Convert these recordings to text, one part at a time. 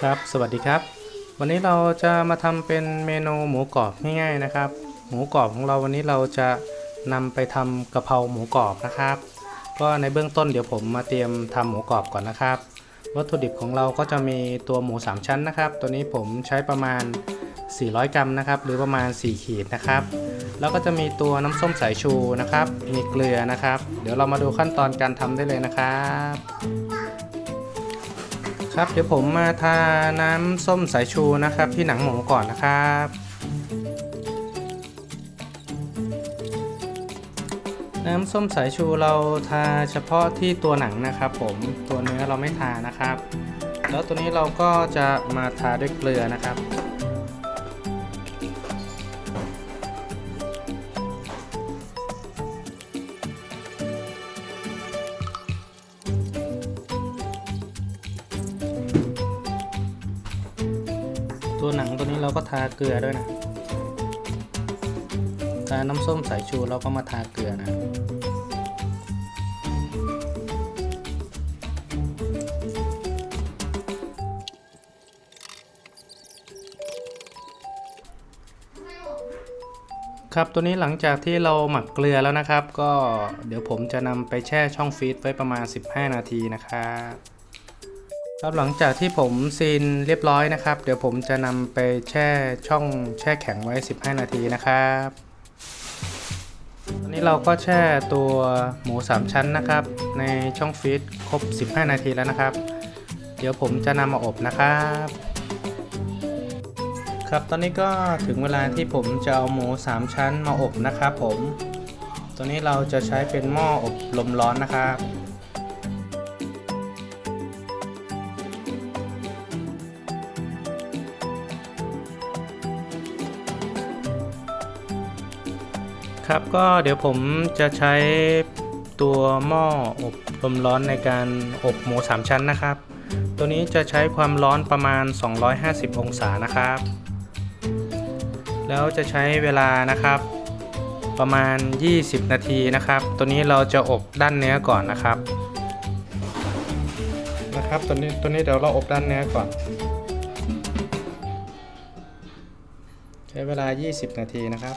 ครับ สวัสดีครับ วันนี้เราจะมาทำเป็นเมนูหมูกรอบง่ายๆนะครับ หมูกรอบของเราวันนี้เราจะนำไปทำกะเพราหมูกรอบนะครับ ก็ในเบื้องต้นเดี๋ยวผมมาเตรียมทำหมูกรอบก่อนนะครับ วัตถุดิบของเราก็จะมีตัวหมู 3 ชั้นนะครับ ตัวนี้ผมใช้ประมาณ 400 กรัมนะครับ หรือประมาณ 4 ขีดนะครับแล้วก็จะมีตัวน้ำส้มสายชูนะครับ มีเกลือนะครับ เดี๋ยวเรามาดูขั้นตอนการทำได้เลยนะครับ ครับเดี๋ยวผมมาทาน้ำส้มสายชูนะครับ ที่หนังหมูก่อนนะครับน้ำส้มสายชูเราทาเฉพาะที่ตัวหนังนะครับ ผมตัวเนื้อเราไม่ทานะครับ แล้วตัวนี้เราก็จะมาทาด้วยเกลือนะครับาก็ทาเกลือด้วยนะทาน้ำส้มสายชูเราก็มาทาเกลือนะครับตัวนี้หลังจากที่เราหมักเกลือแล้วนะครับ ก็เดี๋ยวผมจะนำไปแช่ช่องฟรีซไว้ประมาณ 15 นาทีนะครับ ครับหลังจากที่ผมซีนเรียบร้อยนะครับ เดี๋ยวผมจะนำไปแช่ช่องแช่แข็งไว้ 15 นาทีนะครับตอนนี้เราก็แช่ตัวหมู 3 ชั้นนะครับ ในช่องฟรีซครบ 15 นาทีแล้วนะครับ เดี๋ยวผมจะนำมาอบนะครับ ครับตอนนี้ก็ถึงเวลาที่ผมจะเอาหมู 3 ชั้นมาอบนะครับผม ตัวนี้เราจะใช้เป็นหม้ออบลมร้อนนะครับ ครับก็เดี๋ยวผมจะใช้ตัวหม้ออบลมร้อนในการอบหมู 3 ชั้นนะครับ ตัวนี้จะใช้ความร้อนประมาณ 250 องศานะครับ แล้วจะใช้เวลานะครับประมาณ 20 นาทีนะครับ ตัวนี้เราจะอบด้านเนื้อก่อนนะครับ นะครับ ตัวนี้ตัวนี้เดี๋ยวเราอบด้านเนื้อก่อน ใช้เวลา 20 นาทีนะครับ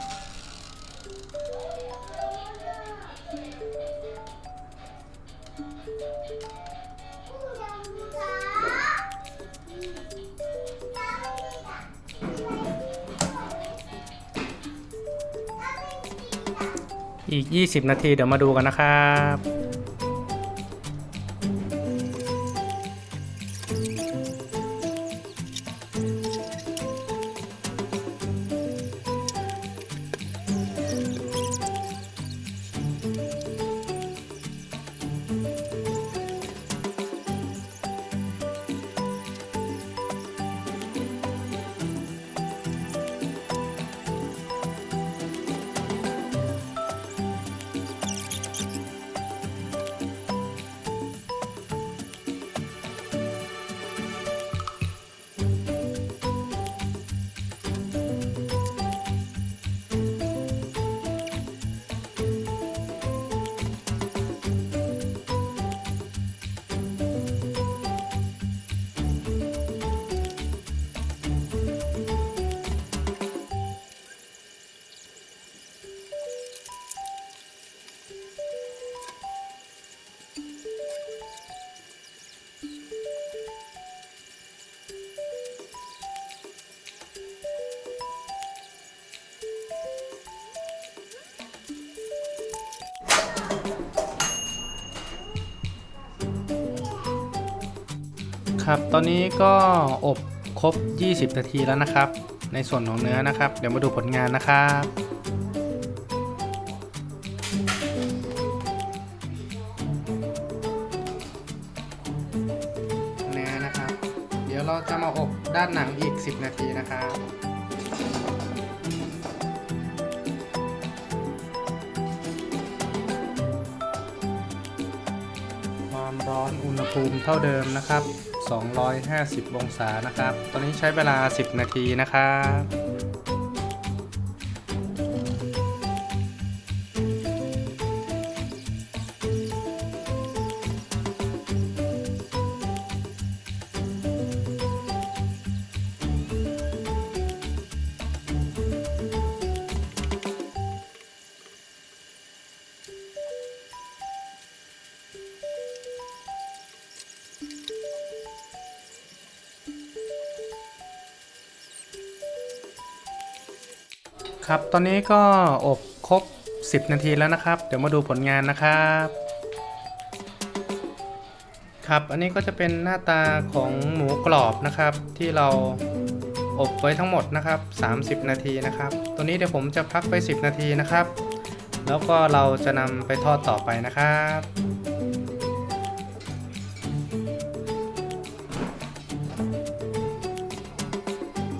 อีก 20 นาทีเดี๋ยวมาดูกันนะครับ ครับ ตอนนี้ก็อบครบ 20 นาทีแล้วนะครับ ในส่วนของเนื้อนะครับ เดี๋ยวมาดูผลงานนะครับเนื้อนะครับ เดี๋ยวเราจะมาอบด้านหนังอีก 10 นาทีนะครับความร้อนอุณหภูมิเท่าเดิมนะครับ 250 องศานะครับ ตอนนี้ใช้เวลา 10 นาทีนะครับ ครับ ตอนนี้ก็อบครบ 10 นาทีแล้วนะครับ เดี๋ยวมาดูผลงานนะครับ ครับ อันนี้ก็จะเป็นหน้าตาของหมูกรอบนะครับ ที่เราอบไว้ทั้งหมดนะครับ 30 นาทีนะครับ ตัวนี้เดี๋ยวผมจะพักไว้10 นาทีนะครับ แล้วก็เราจะนำไปทอดต่อไปนะครับ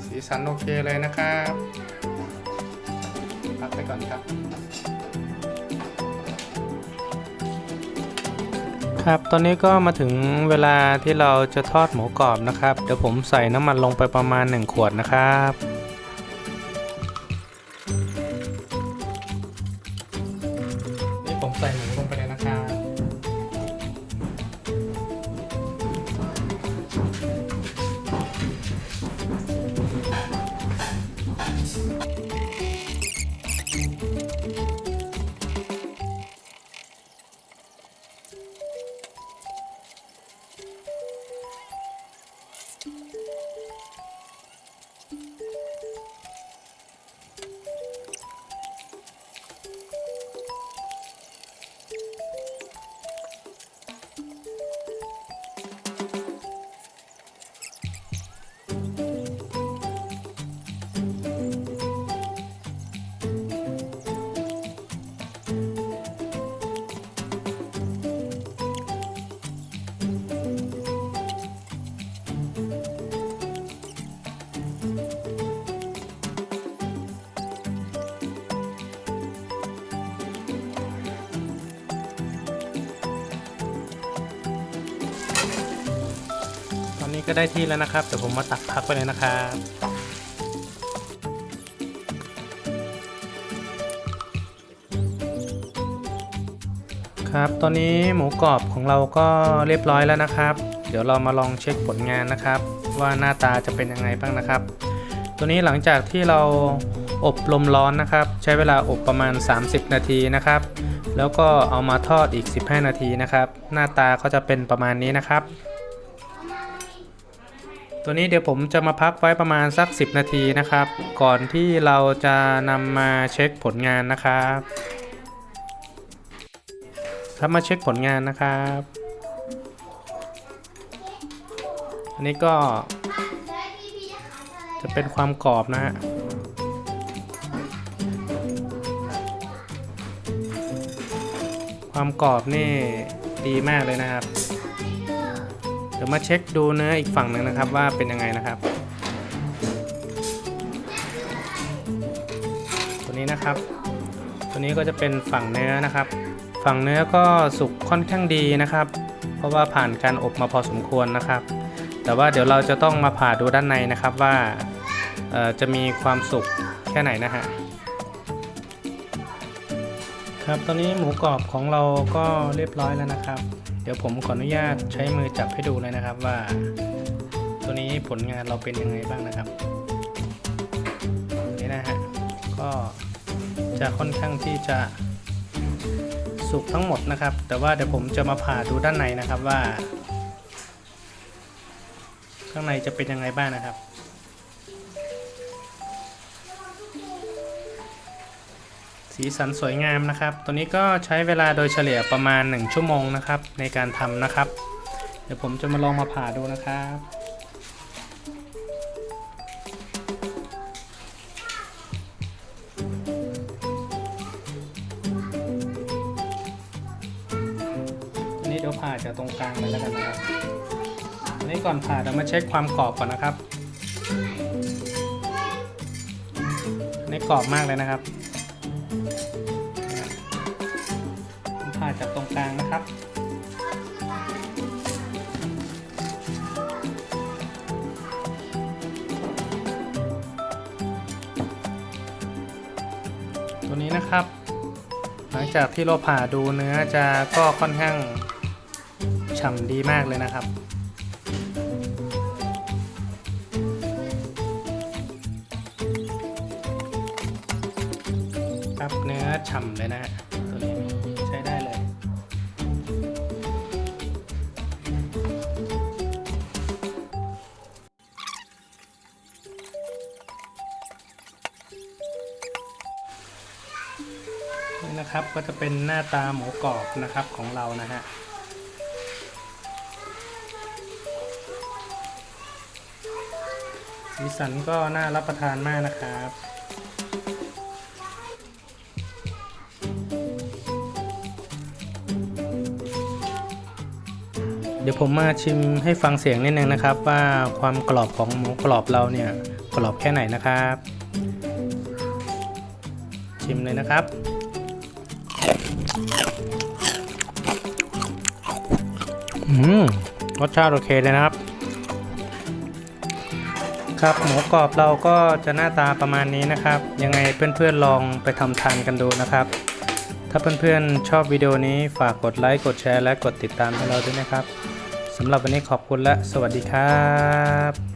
สีสันโอเคเลยนะครับ ไปก่อนครับ ครับ ตอนนี้ก็มาถึงเวลาที่เราจะทอดหมูกรอบนะครับ เดี๋ยวผมใส่น้ำมันลงไปประมาณ 1 ขวดนะครับนี่ผมใส่หมูลงไปเลยนะครับ ต ก็ได้ที่แล้วนะครับเดี๋ยวผมมาตักพักไปเลยนะครับครับตอนนี้หมูกรอบของเราก็เรียบร้อยแล้วนะครับ เดี๋ยวเรามาลองเช็คผลงานนะครับ ว่าหน้าตาจะเป็นยังไงบ้างนะครับ ตัวนี้หลังจากที่เราอบลมร้อนนะครับ ใช้เวลาอบประมาณ 30 นาทีนะครับ แล้วก็เอามาทอดอีก 15 นาทีนะครับ หน้าตาก็จะเป็นประมาณนี้นะครับ ตัวนี้เดี๋ยวผมจะมาพักไว้ประมาณสัก 10 นาทีนะครับ ก่อนที่เราจะนำมาเช็คผลงานนะครับครับมาเช็คผลงานนะครับ อันนี้ก็จะเป็นความกรอบนะฮะความกรอบนี่ดีมากเลยนะครับ เดี๋ยวมาเช็คดูเนื้ออีกฝั่งหนึ่งนะครับว่าเป็นยังไงนะครับ ตัวนี้นะครับ ตัวนี้ก็จะเป็นฝั่งเนื้อนะครับ ฝั่งเนื้อก็สุกค่อนข้างดีนะครับ เพราะว่าผ่านการอบมาพอสมควรนะครับ แต่ว่าเดี๋ยวเราจะต้องมาผ่าดูด้านในนะครับว่าเอ่อจะมีความสุกแค่ไหนนะฮะครับตอนนี้หมูกรอบของเราก็เรียบร้อยแล้วนะครับ เดี๋ยวผมขออนุญาตใช้มือจับให้ดูเลยนะครับว่า ตัวนี้ผลงานเราเป็นยังไงบ้างนะครับนี่นะฮะก็จะค่อนข้างที่จะสุกทั้งหมดนะครับ แต่ว่าเดี๋ยวผมจะมาผ่าดูด้านในนะครับว่า ข้างในจะเป็นยังไงบ้างนะครับ สีสันสวยงามนะครับ ตัวนี้ก็ใช้เวลาโดยเฉลี่ยประมาณ 1 ชั่วโมงนะครับ ในการทำนะครับ เดี๋ยวผมจะมาลองมาผ่าดูนะครับอันนี้เดี๋ยวผ่าจากตรงกลางเลยแล้วกันนะครับอันนี้ก่อนผ่าเรามาเช็คความกรอบก่อนนะครับอันนี้กรอบมากเลยนะครับ จากตรงกลางนะครับ ตัวนี้นะครับ หลังจากที่เราผ่าดูเนื้อจะก็ค่อนข้างฉ่ำดีมากเลยนะครับครับเนื้อฉ่ำเลยนะฮะ นะครับ ก็จะเป็นหน้าตาหมูกรอบนะครับของเรานะฮะสีสันก็น่ารับประทานมากนะครับเดี๋ยวผมมาชิมให้ฟังเสียงนิดนึงนะครับ ว่าความกรอบของหมูกรอบเราเนี่ยกรอบแค่ไหนนะครับ ชิมเลยนะครับ อืมรสชาติโอเคเลยนะครับ ครับหมูกรอบเราก็จะหน้าตาประมาณนี้นะครับ ยังไงเพื่อนๆลองไปทำทานกันดูนะครับ ถ้าเพื่อนๆชอบวิดีโอนี้ฝากกดไลค์กดแชร์และกดติดตามให้เราด้วยนะครับสำหรับวันนี้ขอบคุณและสวัสดีครับ